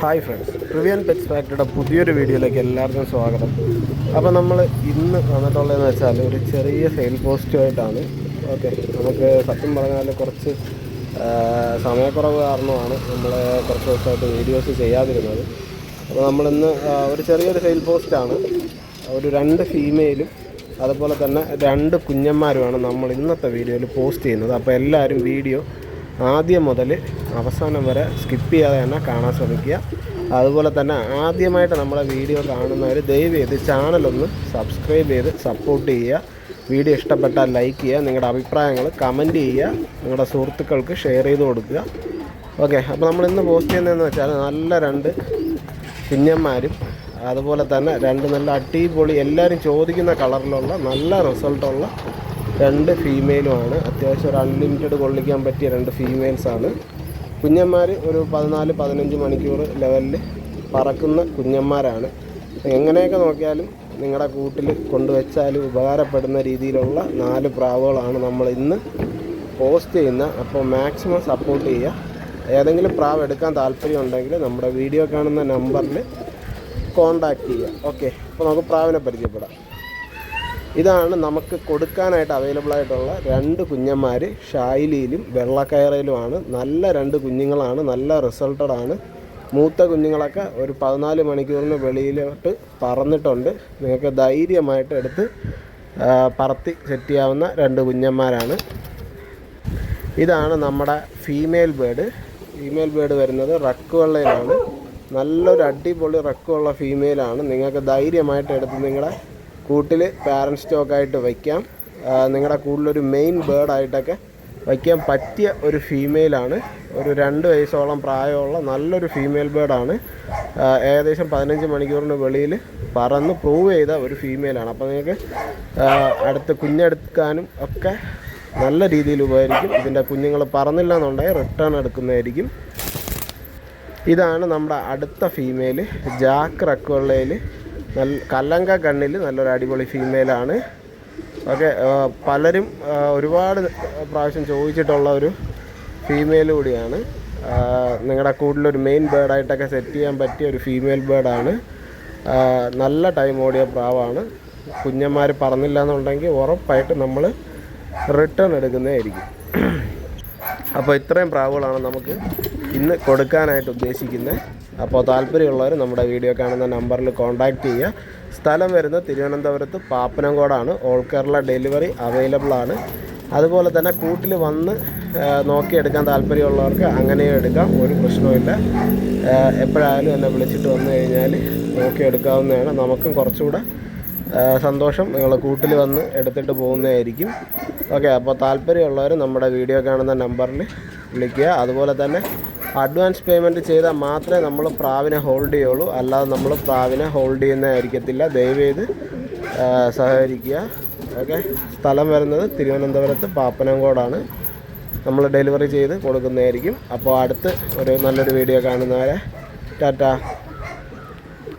Hi friends. Rivian pets ഫാക്ടറിയുടെ പുതിയൊരു വീഡിയോയിലേക്ക് എല്ലാവർക്കും സ്വാഗതം. അപ്പോൾ നമ്മൾ ഇന്ന് വന്നിട്ടുള്ളതെന്ന് വെച്ചാൽ ഒരു ചെറിയ സെയിൽ പോസ്റ്റുമായിട്ടാണ് ഓക്കെ നമുക്ക് സത്യം പറഞ്ഞാൽ കുറച്ച് സമയക്കുറവ് കാരണമാണ് നമ്മൾ കുറച്ച് ദിവസമായിട്ട് വീഡിയോസ് ചെയ്യാതിരുന്നത്. അപ്പോൾ നമ്മളിന്ന് ഒരു ചെറിയൊരു സെയിൽ പോസ്റ്റാണ് ഒരു രണ്ട് ഫീമെയിലും അതുപോലെ തന്നെ രണ്ട് കുഞ്ഞന്മാരുമാണ് നമ്മൾ ഇന്നത്തെ വീഡിയോയിൽ പോസ്റ്റ് ചെയ്യുന്നത്. അപ്പോൾ എല്ലാവരും വീഡിയോ ആദ്യം മുതൽ അവസാനം വരെ സ്കിപ്പ് ചെയ്യാതെ തന്നെ കാണാൻ ശ്രമിക്കുക. അതുപോലെ തന്നെ ആദ്യമായിട്ട് നമ്മളെ വീഡിയോ കാണുന്നവർ ദയവ് ചെയ്ത് ചാനലൊന്ന് സബ്സ്ക്രൈബ് ചെയ്ത് സപ്പോർട്ട് ചെയ്യുക. വീഡിയോ ഇഷ്ടപ്പെട്ടാൽ ലൈക്ക് ചെയ്യുക. നിങ്ങളുടെ അഭിപ്രായങ്ങൾ കമന്റ് ചെയ്യുക. നിങ്ങളുടെ സുഹൃത്തുക്കൾക്ക് ഷെയർ ചെയ്ത് കൊടുക്കുക. ഓക്കെ അപ്പോൾ നമ്മൾ ഇന്ന് പോസ്റ്റ് ചെയ്യുന്നതെന്ന് വെച്ചാൽ നല്ല രണ്ട് കുഞ്ഞന്മാരും അതുപോലെ തന്നെ രണ്ട് നല്ല അടിപൊളി എല്ലാവരും ചോദിക്കുന്ന കളറിലുള്ള നല്ല റിസൾട്ടുള്ള രണ്ട് ഫീമെയിലുമാണ് അത്യാവശ്യം ഒരു അൺലിമിറ്റഡ് കൊള്ളിക്കാൻ പറ്റിയ രണ്ട് ഫീമെയിൽസാണ് കുഞ്ഞന്മാർ ഒരു പതിനാല് പതിനഞ്ച് മണിക്കൂർ ലെവലിൽ പറക്കുന്ന കുഞ്ഞന്മാരാണ്. എങ്ങനെയൊക്കെ നോക്കിയാലും നിങ്ങളുടെ കൂട്ടിൽ കൊണ്ടുവച്ചാൽ ഉപകാരപ്പെടുന്ന രീതിയിലുള്ള നാല് പ്രാവുകളാണ് നമ്മൾ ഇന്ന് പോസ്റ്റ് ചെയ്യുന്ന. അപ്പോൾ മാക്സിമം സപ്പോർട്ട് ചെയ്യുക. ഏതെങ്കിലും പ്രാവ് എടുക്കാൻ താല്പര്യം ഉണ്ടെങ്കിൽ നമ്മുടെ വീഡിയോ കാണുന്ന നമ്പറിൽ കോണ്ടാക്ട് ചെയ്യുക. ഓക്കെ അപ്പോൾ നമുക്ക് പ്രാവിനെ പരിചയപ്പെടാം. ഇതാണ് നമുക്ക് കൊടുക്കാനായിട്ട് അവൈലബിൾ ആയിട്ടുള്ള രണ്ട് കുഞ്ഞന്മാർ ഷായിലിയിലും വെള്ളക്കയറയിലുമാണ്. നല്ല രണ്ട് കുഞ്ഞുങ്ങളാണ് നല്ല റിസൾട്ടഡ് ആണ്. മൂത്ത കുഞ്ഞുങ്ങളൊക്കെ ഒരു പതിനാല് മണിക്കൂറിന് വെളിയിലോട്ട് പറന്നിട്ടുണ്ട്. നിങ്ങൾക്ക് ധൈര്യമായിട്ട് എടുത്ത് പറത്തി സെറ്റ് ചെയ്യാവുന്ന രണ്ട് കുഞ്ഞന്മാരാണ്. ഇതാണ് നമ്മുടെ ഫീമെയിൽ ബേഡ് ഫീമെയിൽ ബേഡ് വരുന്നത് റക്ക് വെള്ളയിലാണ് നല്ലൊരു അടിപൊളി റക്കുള്ള ഫീമെയിലാണ് നിങ്ങൾക്ക് ധൈര്യമായിട്ട് എടുത്ത് നിങ്ങളുടെ കൂട്ടിൽ പാരന്റ് സ്റ്റോക്കായിട്ട് വയ്ക്കാം. നിങ്ങളുടെ കൂട്ടിലൊരു മെയിൻ ബേർഡായിട്ടൊക്കെ വയ്ക്കാൻ പറ്റിയ ഒരു ഫീമെയിലാണ് ഒരു രണ്ട് വയസ്സോളം പ്രായമുള്ള നല്ലൊരു ഫീമെയിൽ ബേർഡാണ് ഏകദേശം പതിനഞ്ച് മണിക്കൂറിന് വെളിയിൽ പറന്ന് പ്രൂവ് ചെയ്ത ഒരു ഫീമെയിലാണ് അപ്പോൾ നിങ്ങൾക്ക് അടുത്ത് കുഞ്ഞെടുക്കാനും ഒക്കെ നല്ല രീതിയിൽ ഉപകരിക്കും. ഇതിന്റെ കുഞ്ഞുങ്ങൾ പറന്നില്ല എന്നുണ്ടെങ്കിൽ റിട്ടേൺ എടുക്കുന്നതായിരിക്കും. ഇതാണ് നമ്മുടെ അടുത്ത ഫീമെയിൽ ജാക്ക് റക്കുള്ളയിൽ നല്ല കല്ലങ്ക കണ്ണിൽ നല്ലൊരു അടിപൊളി ഫീമെയിലാണ് ഓക്കെ പലരും ഒരുപാട് പ്രാവശ്യം ചോദിച്ചിട്ടുള്ള ഒരു ഫീമെയിൽ കൂടിയാണ്. നിങ്ങളുടെ കൂടുതലൊരു മെയിൻ ബേർഡായിട്ടൊക്കെ സെറ്റ് ചെയ്യാൻ പറ്റിയ ഒരു ഫീമെയിൽ ബേർഡാണ് നല്ല ടൈം ഓടിയ പ്രാവാണ്. കുഞ്ഞന്മാർ പറഞ്ഞില്ല എന്നുണ്ടെങ്കിൽ ഉറപ്പായിട്ട് നമ്മൾ റിട്ടേൺ എടുക്കുന്നതായിരിക്കും അപ്പോൾ ഇത്രയും പ്രാവുകളാണ് നമുക്ക് ഇന്ന് കൊടുക്കാനായിട്ട് ഉദ്ദേശിക്കുന്നത് അപ്പോൾ താല്പര്യമുള്ളവർ നമ്മുടെ വീഡിയോ കാണുന്ന നമ്പറിൽ കോൺടാക്റ്റ് ചെയ്യുക. സ്ഥലം വരുന്നത് തിരുവനന്തപുരത്ത് പാപ്പനംകോടാണ്. ഓൾ കേരള ഡെലിവറി അവൈലബിൾ ആണ്. അതുപോലെ തന്നെ കൂട്ടിൽ വന്ന് നോക്കിയെടുക്കാൻ താല്പര്യമുള്ളവർക്ക് അങ്ങനെയും എടുക്കാം. ഒരു പ്രശ്നവുമില്ല. എപ്പോഴായാലും എന്നെ വിളിച്ചിട്ട് വന്നു കഴിഞ്ഞാൽ നോക്കിയെടുക്കാവുന്നതാണ് നമുക്കും കുറച്ചുകൂടെ സന്തോഷം നിങ്ങൾ കൂട്ടിൽ വന്ന് എടുത്തിട്ട് പോകുന്നതായിരിക്കും. ഓക്കെ അപ്പോൾ താല്പര്യമുള്ളവർ നമ്മുടെ വീഡിയോ കാണുന്ന നമ്പറിൽ വിളിക്കുക. അതുപോലെ തന്നെ അഡ്വാൻസ് പേയ്മെന്റ് ചെയ്താൽ മാത്രമേ നമ്മൾ പ്രാവിനെ ഹോൾഡ് ചെയ്യുള്ളൂ. അല്ലാതെ നമ്മൾ പ്രാവിനെ ഹോൾഡ് ചെയ്യുന്നതായിരിക്കത്തില്ല. ദയവേത് സഹകരിക്കുക. ഓക്കെ? സ്ഥലം വരുന്നത് തിരുവനന്തപുരത്ത് പാപ്പനംകോടാണ്. നമ്മൾ ഡെലിവറി ചെയ്ത് കൊടുക്കുന്നതായിരിക്കും. അപ്പോൾ അടുത്ത് ഒരു നല്ലൊരു വീഡിയോ കാണുന്നവരെ ടാറ്റ.